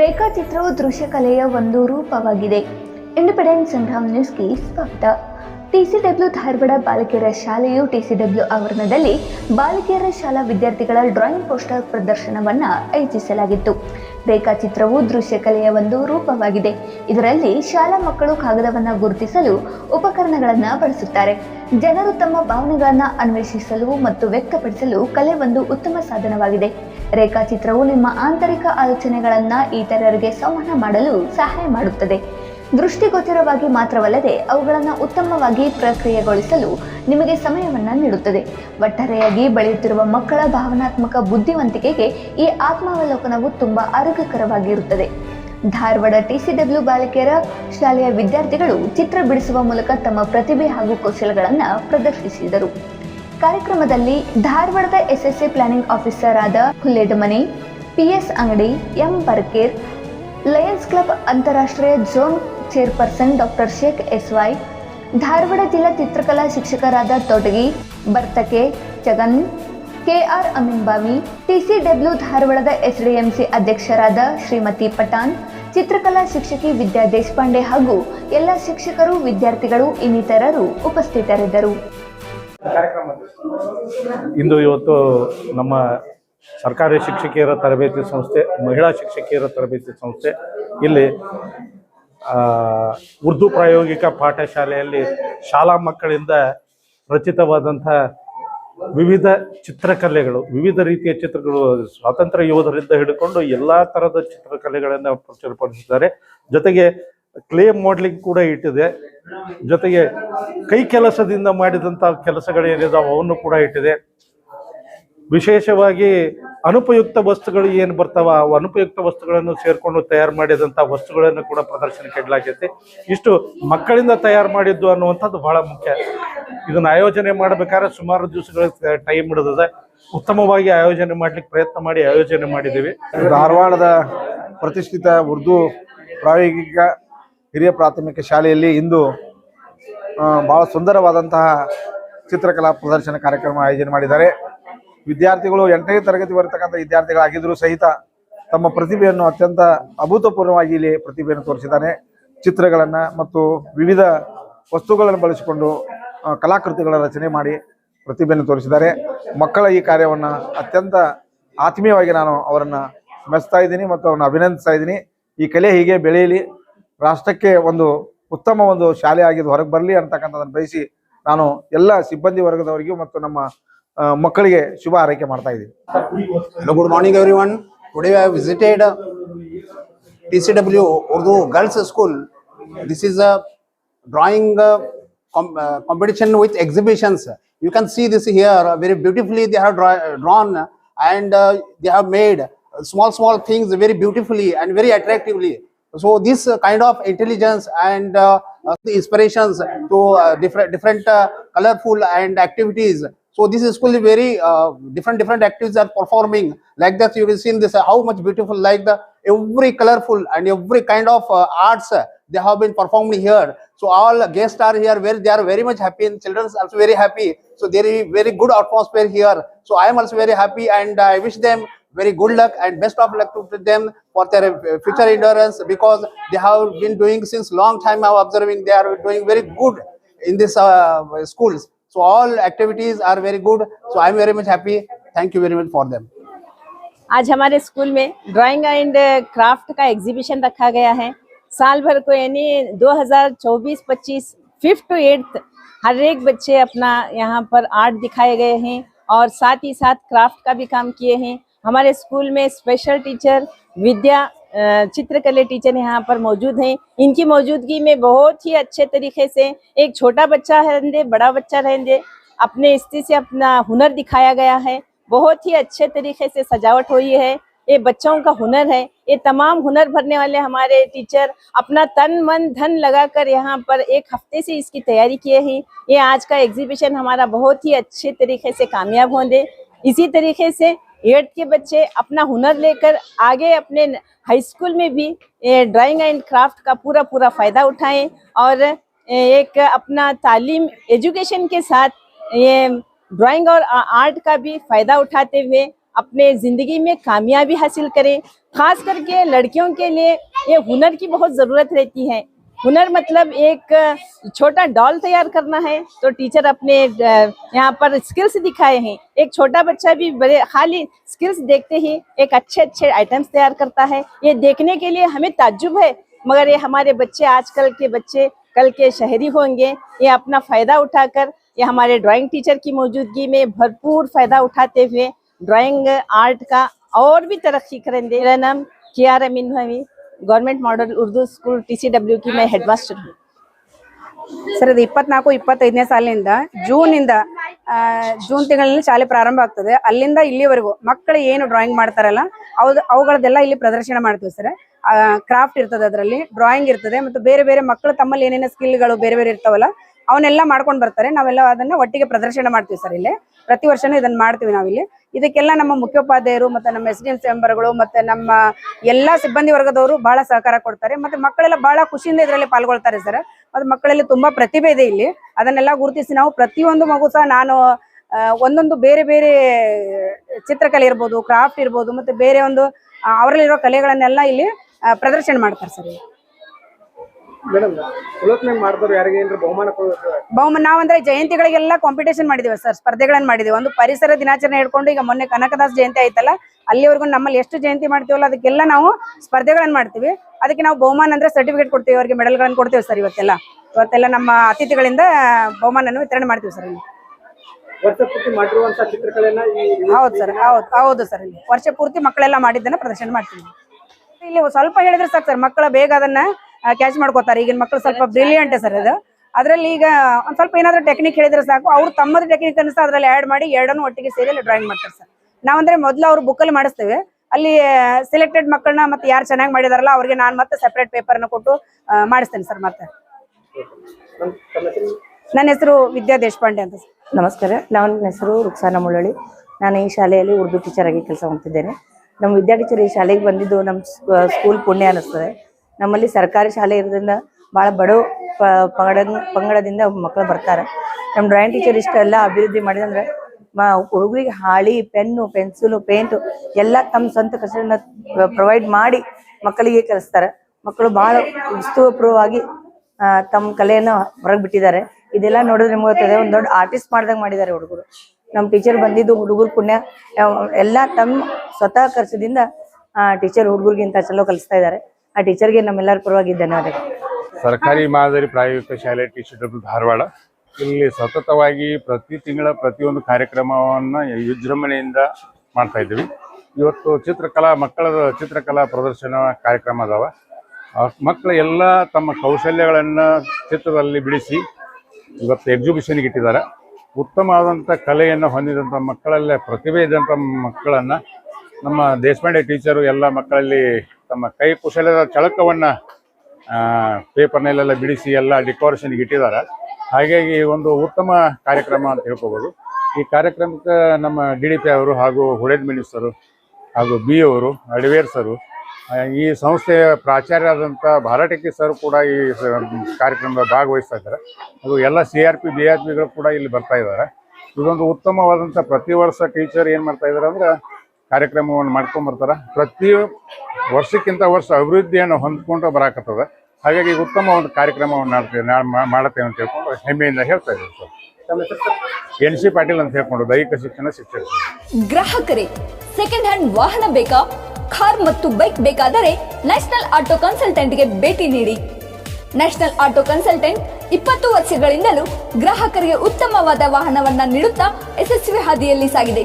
ರೇಖಾಚಿತ್ರವು ದೃಶ್ಯಕಲೆಯ ಒಂದು ರೂಪವಾಗಿದೆ. ಇಂಡಿಪೆಂಡೆಂಟ್ ಸಂಗ್ರಾಮ್ ನ್ಯೂಸ್ಗೆ ಸ್ವಾಗತ. ಟಿಸಿಡಬ್ಲ್ಯೂ ಧಾರವಾಡ ಬಾಲಕಿಯರ ಶಾಲೆಯು ಟಿಸಿಡಬ್ಲ್ಯೂ ಆವರಣದಲ್ಲಿ ಬಾಲಕಿಯರ ಶಾಲಾ ವಿದ್ಯಾರ್ಥಿಗಳ ಡ್ರಾಯಿಂಗ್ ಪೋಸ್ಟರ್ ಪ್ರದರ್ಶನವನ್ನು ಆಯೋಜಿಸಲಾಗಿತ್ತು. ರೇಖಾಚಿತ್ರವು ದೃಶ್ಯಕಲೆಯ ಒಂದು ರೂಪವಾಗಿದೆ. ಇದರಲ್ಲಿ ಶಾಲಾ ಮಕ್ಕಳು ಕಾಗದವನ್ನು ಗುರುತಿಸಲು ಉಪಕರಣಗಳನ್ನು ಬಳಸುತ್ತಾರೆ. ಜನರು ತಮ್ಮ ಭಾವನೆಗಳನ್ನು ಅನ್ವೇಷಿಸಲು ಮತ್ತು ವ್ಯಕ್ತಪಡಿಸಲು ಕಲೆ ಒಂದು ಉತ್ತಮ ಸಾಧನವಾಗಿದೆ. ರೇಖಾಚಿತ್ರವು ನಿಮ್ಮ ಆಂತರಿಕ ಆಲೋಚನೆಗಳನ್ನು ಇತರರಿಗೆ ಸಂವಹನ ಮಾಡಲು ಸಹಾಯ ಮಾಡುತ್ತದೆ. ದೃಷ್ಟಿಗೋಚರವಾಗಿ ಮಾತ್ರವಲ್ಲದೆ ಅವುಗಳನ್ನು ಉತ್ತಮವಾಗಿ ಪ್ರಕ್ರಿಯೆಗೊಳಿಸಲು ನಿಮಗೆ ಸಮಯವನ್ನು ನೀಡುತ್ತದೆ. ಒಟ್ಟಾರೆಯಾಗಿ ಬೆಳೆಯುತ್ತಿರುವ ಮಕ್ಕಳ ಭಾವನಾತ್ಮಕ ಬುದ್ಧಿವಂತಿಕೆಗೆ ಈ ಆತ್ಮಾವಲೋಕನವು ತುಂಬ ಆರೋಗ್ಯಕರವಾಗಿರುತ್ತದೆ. ಧಾರವಾಡ ಟಿಸಿಡಬ್ಲ್ಯೂ ಬಾಲಕಿಯರ ಶಾಲೆಯ ವಿದ್ಯಾರ್ಥಿಗಳು ಚಿತ್ರ ಬಿಡಿಸುವ ಮೂಲಕ ತಮ್ಮ ಪ್ರತಿಭೆ ಹಾಗೂ ಕೌಶಲಗಳನ್ನು ಪ್ರದರ್ಶಿಸಿದರು. ಕಾರ್ಯಕ್ರಮದಲ್ಲಿ ಧಾರವಾಡದ ಎಸ್ಎಸ್ಸಿ ಪ್ಲಾನಿಂಗ್ ಆಫೀಸರ್ ಆದ ಹುಲ್ಲೇಡಮನಿ, ಪಿಎಸ್ ಅಂಗಡಿ ಎಂ ಬರ್ಕೇರ್ ಲಯನ್ಸ್ ಕ್ಲಬ್ ಅಂತಾರಾಷ್ಟ್ರೀಯ zone chairperson doctor Sheikh S Y Dharwad ಜಿಲ್ಲಾ ಚಿತ್ರಕಲಾ ಶಿಕ್ಷಕರಾದ ತೊಡಗಿ ಬರ್ತಕೆ ಜಗನ್ ಕೆಆರ್ ಟಿಸಿ ಟಿಸಿಡಬ್ಲ್ಯೂ ಧಾರವಾಡದ ಎಸ್ಡಿಎಂಸಿ ಅಧ್ಯಕ್ಷರಾದ ಶ್ರೀಮತಿ ಪಠಾನ್ ಚಿತ್ರಕಲಾ ಶಿಕ್ಷಕಿ ವಿದ್ಯಾ ದೇಶಪಾಂಡೆ ಹಾಗೂ ಎಲ್ಲ ಶಿಕ್ಷಕರು, ವಿದ್ಯಾರ್ಥಿಗಳು ಇನ್ನಿತರರು ಉಪಸ್ಥಿತರಿದ್ದರು. ಇಂದು ಇವತ್ತು ನಮ್ಮ ಸರ್ಕಾರಿ ಶಿಕ್ಷಕಿಯರ ತರಬೇತಿ ಸಂಸ್ಥೆ, ಮಹಿಳಾ ಶಿಕ್ಷಕಿಯರ ತರಬೇತಿ ಸಂಸ್ಥೆ, ಇಲ್ಲಿ ಉರ್ದು ಪ್ರಾಯೋಗಿಕ ಪಾಠಶಾಲೆಯಲ್ಲಿ ಶಾಲಾ ಮಕ್ಕಳಿಂದ ರಚಿತವಾದಂಥ ವಿವಿಧ ಚಿತ್ರಕಲೆಗಳು, ವಿವಿಧ ರೀತಿಯ ಚಿತ್ರಗಳು ಸ್ವಾತಂತ್ರ್ಯ ಯೋಧರಿಂದ ಹಿಡ್ಕೊಂಡು ಎಲ್ಲ ಥರದ ಚಿತ್ರಕಲೆಗಳನ್ನು ಪ್ರಚುರಪಡಿಸಿದ್ದಾರೆ. ಜೊತೆಗೆ ಕ್ಲೇ ಮಾಡ್ಲಿಂಗ್ ಕೂಡ ಇಟ್ಟಿದೆ. ಜೊತೆಗೆ ಕೈ ಕೆಲಸದಿಂದ ಮಾಡಿದಂಥ ಕೆಲಸಗಳೇನಿದಾವೆ ಅವನ್ನು ಕೂಡ ಇಟ್ಟಿದೆ. ವಿಶೇಷವಾಗಿ ಅನುಪಯುಕ್ತ ವಸ್ತುಗಳು ಏನು ಬರ್ತಾವ ಆ ಅನುಪಯುಕ್ತ ವಸ್ತುಗಳನ್ನು ಸೇರ್ಕೊಂಡು ತಯಾರು ಮಾಡಿದಂಥ ವಸ್ತುಗಳನ್ನು ಕೂಡ ಪ್ರದರ್ಶನಕ್ಕೆ ಇಡಲಾಗೈತಿ. ಇಷ್ಟು ಮಕ್ಕಳಿಂದ ತಯಾರು ಮಾಡಿದ್ದು ಅನ್ನುವಂಥದ್ದು ಬಹಳ ಮುಖ್ಯ. ಇದನ್ನ ಆಯೋಜನೆ ಮಾಡಬೇಕಾದ್ರೆ ಸುಮಾರು ದಿವಸಗಳ ಟೈಮ್ ಹಿಡಿದಿದೆ. ಉತ್ತಮವಾಗಿ ಆಯೋಜನೆ ಮಾಡ್ಲಿಕ್ಕೆ ಪ್ರಯತ್ನ ಮಾಡಿ ಆಯೋಜನೆ ಮಾಡಿದ್ದೀವಿ. ಧಾರವಾಡದ ಪ್ರತಿಷ್ಠಿತ ಉರ್ದು ಪ್ರಾಯೋಗಿಕ ಹಿರಿಯ ಪ್ರಾಥಮಿಕ ಶಾಲೆಯಲ್ಲಿ ಇಂದು ಭಾಳ ಸುಂದರವಾದಂತಹ ಚಿತ್ರಕಲಾ ಪ್ರದರ್ಶನ ಕಾರ್ಯಕ್ರಮ ಆಯೋಜನೆ ಮಾಡಿದ್ದಾರೆ. ವಿದ್ಯಾರ್ಥಿಗಳು ಎಂಟನೇ ತರಗತಿ ಬರತಕ್ಕಂಥ ವಿದ್ಯಾರ್ಥಿಗಳಾಗಿದ್ದರೂ ಸಹಿತ ತಮ್ಮ ಪ್ರತಿಭೆಯನ್ನು ಅತ್ಯಂತ ಅಭೂತಪೂರ್ವವಾಗಿ ಇಲ್ಲಿ ಪ್ರತಿಭೆಯನ್ನು ತೋರಿಸಿದ್ದಾನೆ ಚಿತ್ರಗಳನ್ನು ಮತ್ತು ವಿವಿಧ ವಸ್ತುಗಳನ್ನು ಬಳಸಿಕೊಂಡು ಕಲಾಕೃತಿಗಳ ರಚನೆ ಮಾಡಿ ಪ್ರತಿಭೆಯನ್ನು ತೋರಿಸಿದ್ದಾರೆ. ಮಕ್ಕಳ ಈ ಕಾರ್ಯವನ್ನು ಅತ್ಯಂತ ಆತ್ಮೀಯವಾಗಿ ನಾನು ಅವರನ್ನು ಮೆಚ್ತಾ ಇದ್ದೀನಿ ಮತ್ತು ಅವರನ್ನು ಅಭಿನಂದಿಸ್ತಾ ಇದ್ದೀನಿ. ಈ ಕಲೆ ಹೀಗೆ ಬೆಳೆಯಲಿ. ರಾಷ್ಟ್ರಕ್ಕೆ ಒಂದು ಉತ್ತಮ ಒಂದು ಶಾಲೆ ಆಗಿದ್ದು ಹೊರಗೆ ಬರಲಿ ಅಂತಕ್ಕಂಥದ್ದನ್ನು ಬಯಸಿ ನಾನು ಎಲ್ಲ ಸಿಬ್ಬಂದಿ ವರ್ಗದವರಿಗೂ ಮತ್ತು ನಮ್ಮ ಮಕ್ಕಳಿಗೆ ಶುಭ ಹಾರೈಕೆ ಮಾಡ್ತಾ ಇದ್ದೀನಿ good morning every one today I visited T C W Urdu girls school this is a drawing competition with exhibitions competition with exhibitions. You can see this here have draw- drawn and uh, they have made small, small things very beautifully very attractively. So this kind of intelligence and uh, uh, inspirations to uh, different, different uh, colorful and activities. So this is very uh, different different activities are performing. Like that you will see in this how much beautiful like the every colorful and every kind of uh, arts uh, they have been performed here. So all guests are here where they are very much happy and children are also very happy. So there is very good atmosphere here. So i am also very happy and i wish them very good luck and best of luck to to them for their uh, future endurance because they have been doing since long time i'm observing they are doing very good in this uh, schools so all activities are very good so i'm very much happy thank you very much for them आज हमारे school में drawing and craft का exhibition रखा गया है साल भर को यानी 2024-25 फिफ्थ टू एट्थ हर एक बच्चे अपना यहाँ पर आर्ट दिखाए गए हैं और साथ ही साथ क्राफ्ट का भी काम किए हैं हमारे स्कूल में स्पेशल टीचर विद्या चित्रकला टीचर यहाँ पर मौजूद हैं। इनकी मौजूदगी में बहुत ही अच्छे तरीके से एक छोटा बच्चा रहेंगे बड़ा बच्चा रहेंगे अपने स्थिति से अपना हुनर दिखाया गया है। बहुत ही अच्छे तरीके से सजावट हुई है। ये बच्चों का हुनर है। ये तमाम हुनर भरने वाले हमारे टीचर अपना तन, मन, धन लगाकर यहाँ पर एक हफ़्ते से इसकी तैयारी किए हैं। ये आज का एग्जीबिशन हमारा बहुत ही अच्छे तरीके से कामयाब होंगे इसी तरीके से एट्थ के बच्चे अपना हुनर लेकर आगे अपने हाई स्कूल में भी ड्राइंग एंड क्राफ्ट का पूरा पूरा फ़ायदा उठाएँ और एक अपना तालीम एजुकेशन के साथ ये ड्राइंग और आर्ट का भी फ़ायदा उठाते हुए अपने ज़िंदगी में कामयाबी हासिल करें। खास करके लड़कियों के लिए ये हुनर की बहुत ज़रूरत रहती है। हुनर मतलब एक छोटा डॉल तैयार करना है। तो टीचर अपने यहाँ पर स्किल्स दिखाए हैं। एक छोटा बच्चा भी बड़े खाली स्किल्स देखते ही। एक अच्छे अच्छे आइटम्स तैयार करता है। ये देखने के लिए हमें ताज्जुब है। मगर ये हमारे बच्चे, आजकल के बच्चे, कल के शहरी होंगे। ये अपना फ़ायदा उठाकर, ये हमारे ड्राइंग टीचर की मौजूदगी में भरपूर फ़ायदा उठाते हुए ड्राइंग आर्ट का और भी तरक्की करेंगे। मेरा नाम कियार government model Urdu school T C W ಕಿ ಮೈ ಹೆಡ್ ಮಾಸ್ಟರ್ ಸರ್ ಅದು ಇಪ್ಪತ್ನಾಲ್ಕು, ಇಪ್ಪತ್ತೈದನೇ ಸಾಲಿನಿಂದ ಜೂನಿಂದ ಜೂನ್ ತಿಂಗಳಲ್ಲಿ ಶಾಲೆ ಪ್ರಾರಂಭ ಆಗ್ತದೆ. ಅಲ್ಲಿಂದ ಇಲ್ಲಿವರೆಗೂ ಮಕ್ಕಳು ಏನು ಡ್ರಾಯಿಂಗ್ ಮಾಡ್ತಾರಲ್ಲ ಅವ್ದು ಅವುಗಳದೆಲ್ಲ ಇಲ್ಲಿ ಪ್ರದರ್ಶನ ಮಾಡ್ತೀವಿ ಸರ್. ಕ್ರಾಫ್ಟ್ ಇರ್ತದೆ ಅದರಲ್ಲಿ ಡ್ರಾಯಿಂಗ್ ಇರ್ತದೆ, ಮತ್ತು ಬೇರೆ ಬೇರೆ ಮಕ್ಕಳು ತಮ್ಮಲ್ಲಿ ಏನೇನೋ ಸ್ಕಿಲ್ಗಳು ಬೇರೆ ಬೇರೆ ಇರ್ತಾವಲ್ಲ ಅವನ್ನೆಲ್ಲ ಮಾಡ್ಕೊಂಡು ಬರ್ತಾರೆ. ನಾವೆಲ್ಲ ಅದನ್ನ ಒಟ್ಟಿಗೆ ಪ್ರದರ್ಶನ ಮಾಡ್ತೀವಿ ಸರ್ ಇಲ್ಲಿ. ಪ್ರತಿ ವರ್ಷನೂ ಇದನ್ನ ಮಾಡ್ತೀವಿ ನಾವಿಲ್ಲಿ. ಇದಕ್ಕೆಲ್ಲ ನಮ್ಮ ಮುಖ್ಯೋಪಾಧ್ಯಾಯರು ಮತ್ತೆ ನಮ್ಮ ಎಸ್ ಡಿ ಎಂ ಮೆಂಬರ್ಗಳು ಮತ್ತೆ ನಮ್ಮ ಎಲ್ಲಾ ಸಿಬ್ಬಂದಿ ವರ್ಗದವರು ಬಹಳ ಸಹಕಾರ ಕೊಡ್ತಾರೆ. ಮತ್ತೆ ಮಕ್ಕಳೆಲ್ಲ ಬಹಳ ಖುಷಿಯಿಂದ ಇದರಲ್ಲಿ ಪಾಲ್ಗೊಳ್ತಾರೆ ಸರ್. ಮತ್ತೆ ಮಕ್ಕಳಲ್ಲಿ ತುಂಬಾ ಪ್ರತಿಭೆ ಇದೆ ಇಲ್ಲಿ. ಅದನ್ನೆಲ್ಲ ಗುರುತಿಸಿ ನಾವು ಪ್ರತಿಯೊಂದು ಮಗು ಸಹ ನಾನು ಒಂದೊಂದು ಬೇರೆ ಬೇರೆ ಚಿತ್ರಕಲೆ ಇರ್ಬೋದು ಕ್ರಾಫ್ಟ್ ಇರ್ಬೋದು, ಮತ್ತೆ ಬೇರೆ ಒಂದು ಅವರಲ್ಲಿರೋ ಕಲೆಗಳನ್ನೆಲ್ಲ ಇಲ್ಲಿ ಪ್ರದರ್ಶನ ಮಾಡ್ತಾರೆ ಸರ್. ಮೇಡಮ್ ಉಲೋಕನೆ ಮಾಡಿದವ್ರು ಯಾರಿಗೆ ಏನ್ರ ಬಹುಮಾನ ನಾವಂದ್ರೆ ಜಯಂತಿಗಳಿಗೆಲ್ಲ ಕಾಂಪಿಟೇಷನ್ ಮಾಡಿದೀವಿ ಸರ್ ಸ್ಪರ್ಧೆಗಳನ್ನ ಮಾಡಿದೀವಿ. ಒಂದು ಪರಿಸರ ದಿನಾಚರಣೆ ಹಿಡ್ಕೊಂಡು ಈಗ ಮೊನ್ನೆ ಕನಕದಾಸ್ ಜಯಂತಿ ಆಯ್ತಲ್ಲ ಅಲ್ಲಿವರೆಗೂ ನಮ್ಮಲ್ಲಿ ಎಷ್ಟು ಜಯಂತಿ ಮಾಡ್ತೀವಲ್ಲ ಅದಕ್ಕೆಲ್ಲ ನಾವು ಸ್ಪರ್ಧೆಗಳನ್ನ ಮಾಡ್ತೀವಿ. ಅದಕ್ಕೆ ನಾವು ಬಹುಮಾನ ಅಂದ್ರೆ ಸರ್ಟಿಫಿಕೇಟ್ ಕೊಡ್ತೀವಿ ಅವರಿಗೆ ಮೆಡಲ್ಗಳನ್ನು ಕೊಡ್ತೀವಿ ಸರ್ ಇವತ್ತೆಲ್ಲ. ಇವತ್ತೆಲ್ಲ ನಮ್ಮ ಅತಿಥಿಗಳಿಂದ ಬಹುಮಾನನ ವಿತರಣೆ ಮಾಡ್ತೀವಿ ಸರ್ ಇಲ್ಲಿ. ವರ್ಷ ಪೂರ್ತಿ ಮಾಡಿರುವಂತ ಹೌದು ಸರ್ ಹೌದು ಹೌದು ಸರ್ ಇಲ್ಲಿ. ವರ್ಷ ಪೂರ್ತಿ ಮಕ್ಕಳೆಲ್ಲ ಮಾಡಿದ್ದನ್ನ ಪ್ರದರ್ಶನ ಮಾಡ್ತೀವಿ. ಇಲ್ಲಿ ಸ್ವಲ್ಪ ಹೇಳಿದ್ರೆ ಸಾಕು ಸರ್ ಮಕ್ಕಳ ಬೇಗ ಅದನ್ನ ಕ್ಯಾಚ್ ಮಾಡ್ಕೋತಾರೆ. ಈಗಿನ ಮಕ್ಕಳು ಸ್ವಲ್ಪ ಬ್ರಿಲಿಯಂಟ್ ಸರ್ ಅದು. ಅದರಲ್ಲಿ ಈಗ ಒಂದ್ ಸ್ವಲ್ಪ ಏನಾದ್ರು ಟೆಕ್ನಿಕ್ ಹೇಳಿದ್ರೆ ಸಾಕು. ಅವ್ರು ತಮ್ಮದು ಟೆಕ್ನಿಕ್ ಅನ್ಸ ಅದ್ರಲ್ಲಿ ಆಡ್ ಮಾಡಿ ಎರಡನ್ನು ಒಟ್ಟಿಗೆ ಸೇರಿ ಡ್ರಾಯಿಂಗ್ ಮಾಡ್ತಾರೆ ಸರ್ ನಾವಂದ್ರೆ ಮೊದಲು ಅವ್ರು ಬುಕ್ಕಲ್ಲಿ ಮಾಡಿಸ್ತೇವೆ. ಅಲ್ಲಿ ಸೆಲೆಕ್ಟೆಡ್ ಮಕ್ಕಳನ್ನ ಮತ್ತೆ ಯಾರು ಚೆನ್ನಾಗಿ ಮಾಡಿದಾರಲ್ಲ ಅವ್ರಿಗೆ ನಾನು ಮತ್ತೆ ಸೆಪರೇಟ್ನ ಕೊಟ್ಟು ಆ, ಮಾಡಿಸ್ತೇನೆ ಸರ್ ಮತ್ತೆ. ನನ್ನ ಹೆಸರು ವಿದ್ಯಾ ದೇಶಪಾಂಡೆ ಅಂತ ನಮಸ್ಕಾರ. ನನ್ನ ಹೆಸರು ರುಕ್ಸಾನ ಮುಳ್ಳಳಿ ನಾನು ಈ ಶಾಲೆಯಲ್ಲಿ ಉರ್ದು ಟೀಚರ್ ಆಗಿ ಕೆಲಸ ಮಾಡ್ತಿದ್ದೇನೆ. ನಮ್ಮ ವಿದ್ಯಾ ಟೀಚರ್ ಈ ಶಾಲೆಗೆ ಬಂದಿದ್ದು ನಮ್ಮ ಸ್ಕೂಲ್ ಪುಣ್ಯ ಅನ್ನಿಸ್ತದೆ ನಮ್ಮಲ್ಲಿ ಸರ್ಕಾರಿ ಶಾಲೆ ಇರೋದ್ರಿಂದ ಭಾಳ ಬಡವ ಪಂಗಡ ಪಂಗಡದಿಂದ ಮಕ್ಕಳು ಬರ್ತಾರೆ. ನಮ್ಮ ಡ್ರಾಯಿಂಗ್ ಟೀಚರ್ ಇಷ್ಟೆಲ್ಲ ಅಭಿವೃದ್ಧಿ ಮಾಡಿದಂದ್ರೆ ಹುಡುಗರಿಗೆ ಹಾಳಿ, ಪೆನ್ನು, ಪೆನ್ಸಿಲು, ಪೇಂಟು ಎಲ್ಲ ತಮ್ಮ ಸ್ವಂತ ಕಷ್ಟದಿಂದ ಪ್ರೊವೈಡ್ ಮಾಡಿ ಮಕ್ಕಳಿಗೆ ಕಲಿಸ್ತಾರೆ. ಮಕ್ಕಳು ಭಾಳ ಉತ್ಸವಪೂರ್ವವಾಗಿ ತಮ್ಮ ಕಲೆಯನ್ನ ಹೊರಗೆ ಬಿಟ್ಟಿದ್ದಾರೆ. ಇದೆಲ್ಲ ನೋಡಿದ್ರೆ ನಿಮ್ಗೆ ಗೊತ್ತದೆ ಒಂದು ದೊಡ್ಡ ಆರ್ಟಿಸ್ಟ್ ಮಾಡ್ದಂಗೆ ಮಾಡಿದ್ದಾರೆ ಹುಡುಗರು. ನಮ್ಮ ಟೀಚರ್ ಬಂದಿದ್ದು ಹುಡುಗರು ಪುಣ್ಯ. ಎಲ್ಲ ತಮ್ಮ ಸ್ವತಃ ಖರ್ಚದಿಂದ ಟೀಚರ್ ಹುಡುಗರಿಗಿಂತ ಚಲೋ ಕಲಿಸ್ತಾ ಇದ್ದಾರೆ. ಆ ಟೀಚರ್ಗೆ ನಮ್ಮೆಲ್ಲರ ಪರವಾಗಿ ಧನ್ಯವಾದಗಳು. ಸರ್ಕಾರಿ ಮಾದರಿ ಪ್ರಾಯೋಗಿಕ ಶಾಲೆ ಟೀಚರ್ ಡಬ್ಲ್ಯೂ ಧಾರವಾಡ. ಇಲ್ಲಿ ಸತತವಾಗಿ ಪ್ರತಿ ತಿಂಗಳ ಪ್ರತಿಯೊಂದು ಕಾರ್ಯಕ್ರಮವನ್ನು ವಿಜೃಂಭಣೆಯಿಂದ ಮಾಡ್ತಾ ಇದ್ದೀವಿ. ಇವತ್ತು ಚಿತ್ರಕಲಾ, ಮಕ್ಕಳ ಚಿತ್ರಕಲಾ ಪ್ರದರ್ಶನ ಕಾರ್ಯಕ್ರಮ ಅದಾವ. ಮಕ್ಕಳು ಎಲ್ಲ ತಮ್ಮ ಕೌಶಲ್ಯಗಳನ್ನು ಚಿತ್ರದಲ್ಲಿ ಬಿಡಿಸಿ ಇವತ್ತು ಎಕ್ಸಿಬಿಷನ್ಗೆ ಇಟ್ಟಿದ್ದಾರೆ. ಉತ್ತಮವಾದಂಥ ಕಲೆಯನ್ನು ಹೊಂದಿದಂಥ ಮಕ್ಕಳಲ್ಲೇ ಪ್ರತಿಭೆ ಇದ್ದಂಥ ಮಕ್ಕಳನ್ನು ನಮ್ಮ ದೇಶಪಾಂಡೆ ಟೀಚರು ಎಲ್ಲ ಮಕ್ಕಳಲ್ಲಿ ತಮ್ಮ ಕೈ ಕುಶಲದ ಚಳಕವನ್ನು ಪೇಪರ್ನಲ್ಲೆಲ್ಲ ಬಿಡಿಸಿ ಎಲ್ಲ ಡೆಕೋರೇಷನ್ಗೆ ಇಟ್ಟಿದ್ದಾರೆ. ಹಾಗಾಗಿ ಒಂದು ಉತ್ತಮ ಕಾರ್ಯಕ್ರಮ ಅಂತ ಹೇಳ್ಕೋಬೋದು. ಈ ಕಾರ್ಯಕ್ರಮಕ್ಕೆ ನಮ್ಮ ಡಿ ಡಿ ಪಿ ಅವರು ಹಾಗೂ ಹುಳೇದ್ ಮಿನಿಸ್ಟರು ಹಾಗೂ ಬಿ ಅವರು ಅಡಿವೇರ್ ಸರು ಈ ಸಂಸ್ಥೆಯ ಪ್ರಾಚಾರ್ಯರಾದಂಥ ಭಾರಟಕಿ ಸರ್ ಕೂಡ ಈ ಕಾರ್ಯಕ್ರಮದ ಭಾಗವಹಿಸ್ತಾ ಇದ್ದಾರೆ. ಹಾಗೂ ಎಲ್ಲ C R P B R ಪಿಗಳು ಕೂಡ ಇಲ್ಲಿ ಬರ್ತಾ ಇದ್ದಾರೆ. ಇದೊಂದು ಉತ್ತಮವಾದಂಥ ಪ್ರತಿ ವರ್ಷ ಟೀಚರ್ ಏನು ಮಾಡ್ತಾ ಇದ್ದಾರೆ ಅಂದ್ರೆ ಕಾರ್ಯಕ್ರಮವನ್ನು ಮಾಡ್ಕೊಂಡ್ ಬರ್ತಾರೆ. ಪ್ರತಿ ವರ್ಷಕ್ಕಿಂತ ವರ್ಷ ಅಭಿವೃದ್ಧಿಯನ್ನು ಹೊಂದ್ಕೊಂಡು ಬರಾಕತ್ತದ. ಹಾಗಾಗಿ ಉತ್ತಮ ಒಂದು ಕಾರ್ಯಕ್ರಮವನ್ನು ಮಾಡ್ತೇವೆ ಮಾಡುತ್ತೇವೆ ಅಂತ ಹೇಳ್ಕೊಂಡು ಹೆಮ್ಮೆಯಿಂದ ಹೇಳ್ತಾ ಇದ್ದೀವಿ ಸರ್. ಎನ್ ಸಿ ಪಾಟೀಲ್ ಅಂತ ಹೇಳ್ಕೊಂಡು ದೈಹಿಕ ಶಿಕ್ಷಣ ಶಿಕ್ಷಕರು. ಗ್ರಾಹಕರೇ ಸೆಕೆಂಡ್ ಹ್ಯಾಂಡ್ ವಾಹನ ಬೇಕಾ? ಕಾರ್ ಮತ್ತು ಬೈಕ್ ಬೇಕಾದರೆ ನ್ಯಾಷನಲ್ ಆಟೋ ಕನ್ಸಲ್ಟೆಂಟ್ಗೆ ಭೇಟಿ ನೀಡಿ. ನ್ಯಾಷನಲ್ ಆಟೋ ಕನ್ಸಲ್ಟೆಂಟ್ ಇಪ್ಪತ್ತು ವರ್ಷಗಳಿಂದಲೂ ಗ್ರಾಹಕರಿಗೆ ಉತ್ತಮವಾದ ವಾಹನವನ್ನ ನೀಡುತ್ತಾ ಯಶಸ್ವಿ ಹಾದಿಯಲ್ಲಿ ಸಾಗಿದೆ.